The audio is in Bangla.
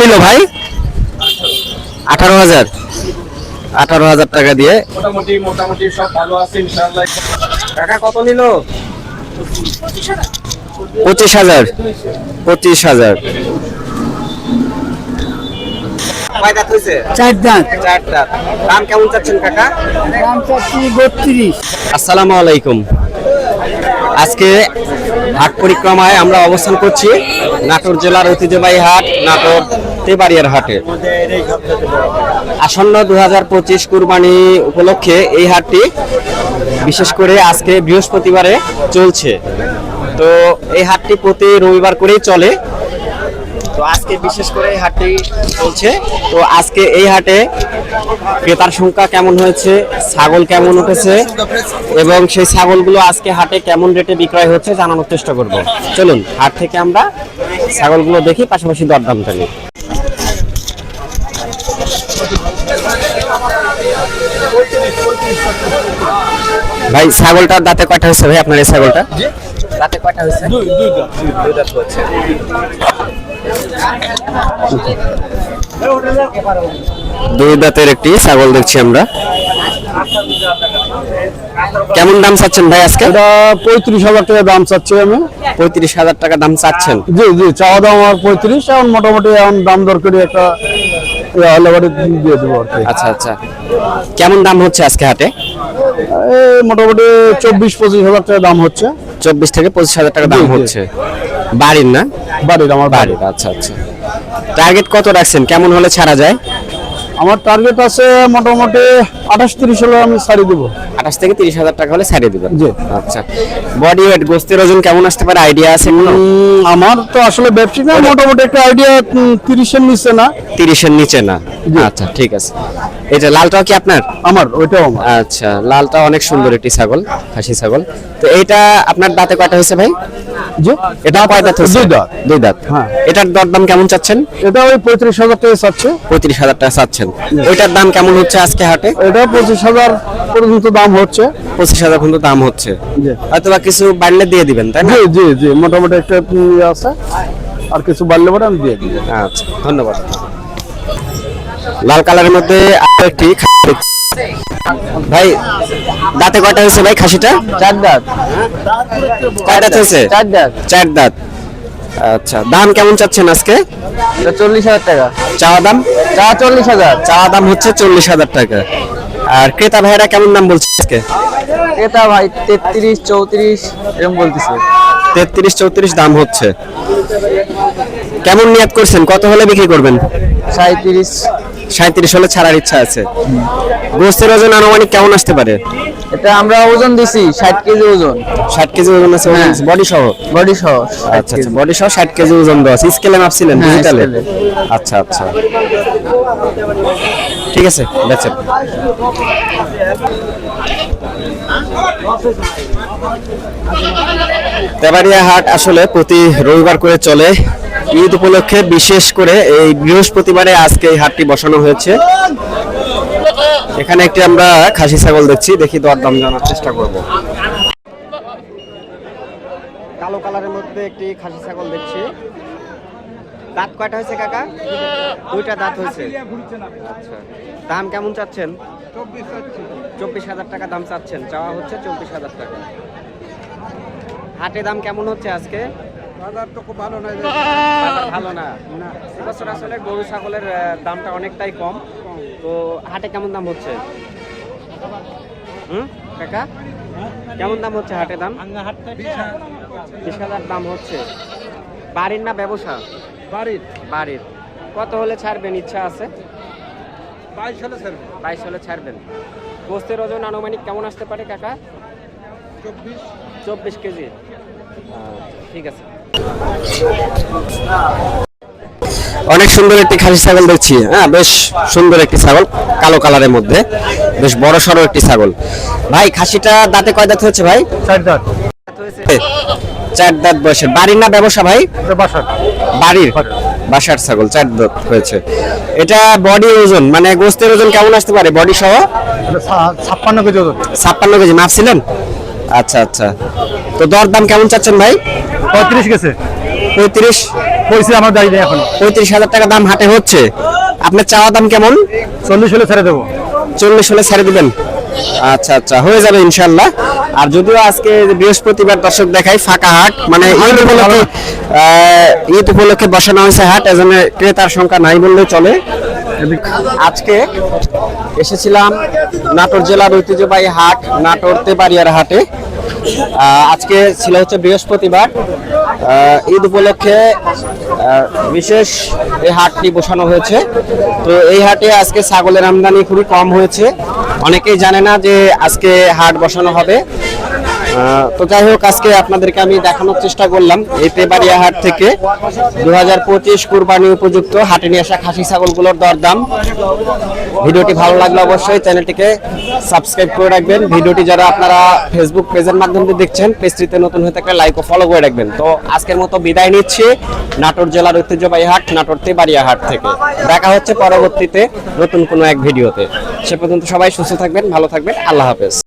নিল ভাই? আঠারো হাজার। আঠারো হাজার টাকা দিয়ে। মোটামুটি মোটামুটি সব ভালো আছে ইনশাআল্লাহ। টাকা কত নিল? পঁচিশ হাজার। পঁচিশ হাজার। আসসালামু আলাইকুম। আজকে হাট পরিক্রমায় আমরা অবস্থান করছি নাটোর জেলার ঐতিহ্যবাহী হাট, নাটোর তেবাড়িয়ার হাটে। আসন্ন দু হাজার পঁচিশ কুরবানি উপলক্ষে এই হাটটি বিশেষ করে আজকে বৃহস্পতিবারে চলছে। তো এই হাটটি প্রতি রবিবার করেই চলে। তো আজকে বিশেষ করে এই হাটটি চলছে। তো আজকে এই হাটে ক্রেতার সংখ্যা কেমন হয়েছে? ছাগল কেমন উঠেছে? এবং সেই ছাগলগুলো আজকে হাটে কেমন রেটে বিক্রয় হচ্ছে জানানোর চেষ্টা করব। চলুন হাট থেকে আমরা ছাগলগুলো দেখি পাশাপাশি দরদামটা নিই। ভাই ছাগলটার দাঁতে কয়টা হয়েছে ভাই আপনার এই ছাগলটা? দাঁতে কয়টা হয়েছে? দুই দুই দাঁত। হচ্ছে দুই দাঁতের একটি ছাগল দেখছি আমরা। কেমন দাম চাচ্ছেন ভাই আজকে? এটা পঁয়ত্রিশ হাজার টাকা দাম চাচ্ছি আমি। পঁয়ত্রিশ হাজার টাকা দাম চাচ্ছেন। জি জি চাওয়া দাম আমার পঁয়ত্রিশ এখন মোটামুটি এখন দাম দর করে একটা দিয়ে দেবো আচ্ছা আচ্ছা। কেমন দাম হচ্ছে আজকে হাটে? মোটামুটি চব্বিশ পঁচিশ হাজার টাকা দাম হচ্ছে। চব্বিশ থেকে পঁচিশ হাজার টাকা দাম। হচ্ছে। বাড়ির না? বাড়ির আমার বাড়ির আচ্ছা আচ্ছা। টার্গেট কত রাখছেন? কেমন হলে ছাড়া যায়? আমার টার্গেট আছে মোটামুটি আঠাশ তিরিশ হলে আমি ছাড়ি দেবো। আঠাশ থেকে তিরিশ হাজার টাকা হলে ছাড়িয়ে দেবেন? জি। আচ্ছা। বডি ওয়েট গোস্তের ওজন কেমন আসতে পারে? আইডিয়া আছে কোনো? আমার তো আসলে ব্যবসায়িক না মোটামুটি একটা আইডিয়া তিরিশের নিচে না। তিরিশের নিচে না? আচ্ছা ঠিক আছে। এটা লালটাও কি আপনার? আমার ওইটাও আমার। আচ্ছা লালটা অনেক সুন্দর একটি ছাগল খাসি ছাগল। তো এইটা আপনার দাঁতে কয়টা হয়েছে ভাই? জি। এটা কয় দাঁত। দুই দাঁত। দুই দাঁত। হ্যাঁ। এটার দরদাম কেমন চাচ্ছেন? এটা ওই পঁয়ত্রিশ হাজার টাকা চাচ্ছে। পঁয়ত্রিশ হাজার টাকা চাচ্ছেন। ওইটার দাম কেমন হচ্ছে আজকে হাটে? এটা পঁচিশ হাজার পর্যন্ত দাম হচ্ছে। পঁচিশ হাজার পর্যন্ত দাম হচ্ছে। হয়তো বা কিছু বাড়লে দিয়ে দিবেন তাই না? জি জি মোটামুটি একটা ইয়ে আছে। আর কিছু বাড়লে পরে আমি দিয়ে দিই আচ্ছা ধন্যবাদ। লাল কালারের মধ্যে আরও একটি খাসি দেখছি। ভাই দাঁতে কয়টা হয়েছে ভাই খাসিটা? চার দাঁত। কয় দাঁত হয়েছে? চার দাঁত। চার দাঁত। আচ্ছা দাম কেমন চাচ্ছেন আজকে? চল্লিশ হাজার টাকা। চাওয়া দাম? চা চল্লিশ হাজার। চাওয়া দাম হচ্ছে চল্লিশ হাজার টাকা। আর ক্রেতা ভাইয়েরা কেমন দাম বলছে আজকে? ক্রেতা ভাই তেত্রিশ চৌত্রিশ এরকম বলতেছে। তেত্রিশ চৌত্রিশ দাম হচ্ছে। কেমন নিয়াত করছেন? কত হলে বিক্রি করবেন? সাঁত্রিশ সাঁত্রিশ হলে ছাড়ার ইচ্ছা আছে। গোস্তের ওজন আনুমানিক কেমন আসতে পারে? এটা আমরা ওজন দিছি ষাট কেজি ওজন। ষাট কেজি ওজন আছে হ্যাঁ। বডি সহ বডি সহ আচ্ছা আচ্ছা বডি সহ ষাট কেজি ওজন দেওয়া আছে। স্কেলে মাপছিলেন হ্যাঁ, ডিজিটালে? আচ্ছা আচ্ছা। ঠিক আছে বেচেন তেবাড়িয়া হাট আসলে প্রতি রবিবার করে চলে। ঈদ উপলক্ষে বিশেষ করে এই বৃহস্পতিবারে আজকে এই হাটটি বসানো হয়েছে। এখানে একটি আমরা খাসি ছাগল দেখছি, দেখি দরদাম জানার চেষ্টা করব। কালো কালারের মধ্যে একটি খাসি ছাগল দেখছি। দাঁত কয়টা হয়েছে কাকা? দুইটা দাঁত হয়েছে। আচ্ছা। দাম কেমন চাচ্ছেন? চব্বিশ হাজার টাকা দাম চাচ্ছেন। চাওয়া হচ্ছে চব্বিশ হাজার টাকা। হাটে দাম কেমন হচ্ছে আজকে? বাজার ভালো না। এবছর আসলে গরু ছাগলের দামটা অনেকটাই কম। তো হাটে কেমন দাম হচ্ছে? হুম? কাকা? কেমন দাম হচ্ছে হাটে দাম? বিশ হাজার দাম হচ্ছে। বাড়ির না ব্যবসা? বাড়ির। বাড়ির। কত হলে ছাড়বেন? ইচ্ছা আছে? বাইশ হলে স্যার বাইশ হলে ছাড়বেন। গোস্তের ওজন আনুমানিক কেমন আসতে পারে কাকা? চব্বিশ। চব্বিশ কেজি। ঠিক আছে। অনেক সুন্দর একটি খাসি ছাগল দেখছি। হ্যাঁ বেশ সুন্দর একটি ছাগল কালো কালারের মধ্যে বেশ বড় সড়ো একটি ছাগল। ভাই খাসিটা দাঁতে কয় দাঁত হয়েছে ভাই? চার দাঁত। চার দাঁত বয়সের। বাড়ির না ব্যবসা ভাই? বাসার। বাড়ির? বাসার। ছাগল চার দাঁত হয়েছে। এটা বডি ওজন মানে গোস্তের ওজন কেমন আসতে পারে বডি সহ? ছাপ্পান্ন কেজি ওজন। ছাপ্পান্ন কেজি মাপছিলেন আচ্ছা আচ্ছা। তো দর দাম কেমন চাচ্ছেন ভাই? পঁয়ত্রিশ গেছে। পঁয়ত্রিশ কইছে আমার দাঁড়িয়ে এখন। পঁয়ত্রিশ হাজার টাকা দাম হাটে হচ্ছে। আপনার চাওয়া দাম কেমন? চল্লিশ হলে ছেড়ে দেবো। চল্লিশ হলে ছেড়ে দিবেন। আচ্ছা আচ্ছা হয়ে যাবে ইনশাল্লাহ আর যদিও আজকে বৃহস্পতিবার দর্শক দেখাই ফাঁকা হাট মানে ঈদ উপলক্ষে ঈদ উপলক্ষে বসানো হয়েছে হাট এজন্য ক্রেতার সংখ্যা নাই বললেও চলে। আজকে এসেছিলাম নাটোর জেলার ঐতিহ্যবাহী হাট নাটোর তেবাড়িয়ার হাটে। আজকে ছিল হচ্ছে বৃহস্পতিবার। ঈদ উপলক্ষে বিশেষ এই হাটটি বসানো হয়েছে। তো এই হাটে আজকে ছাগলের আমদানি খুবই কম হয়েছে। অনেকেই জানে না যে আজকে হাট বসানো হবে। তো যাই হোক, আজকে আপনাদেরকে আমি দেখানোর চেষ্টা করলাম এই তেবাড়িয়া হাট থেকে। দু হাজার পঁচিশ কুরবানি উপযুক্ত হাটে নিয়ে আসা খাসি ছাগলগুলোর দরদাম। ভিডিওটি ভালো লাগলে অবশ্যই চ্যানেলটিকে সাবস্ক্রাইব করে রাখবেন। ভিডিওটি যারা আপনারা ফেসবুক পেজের মাধ্যমে দেখছেন, পেজটিতে নতুন হয়ে থাকলে লাইক ও ফলো করে রাখবেন। তো আজকের মতো বিদায় নিচ্ছি। নাটোর জেলার ঐতিহ্যবাহী হাট, নাটোর তেবাড়িয়া হাট থেকে। দেখা হচ্ছে পরবর্তীতে নতুন কোনো এক ভিডিওতে। সে পর্যন্ত সবাই সুস্থ থাকবেন, ভালো থাকবেন। আল্লাহ হাফেজ।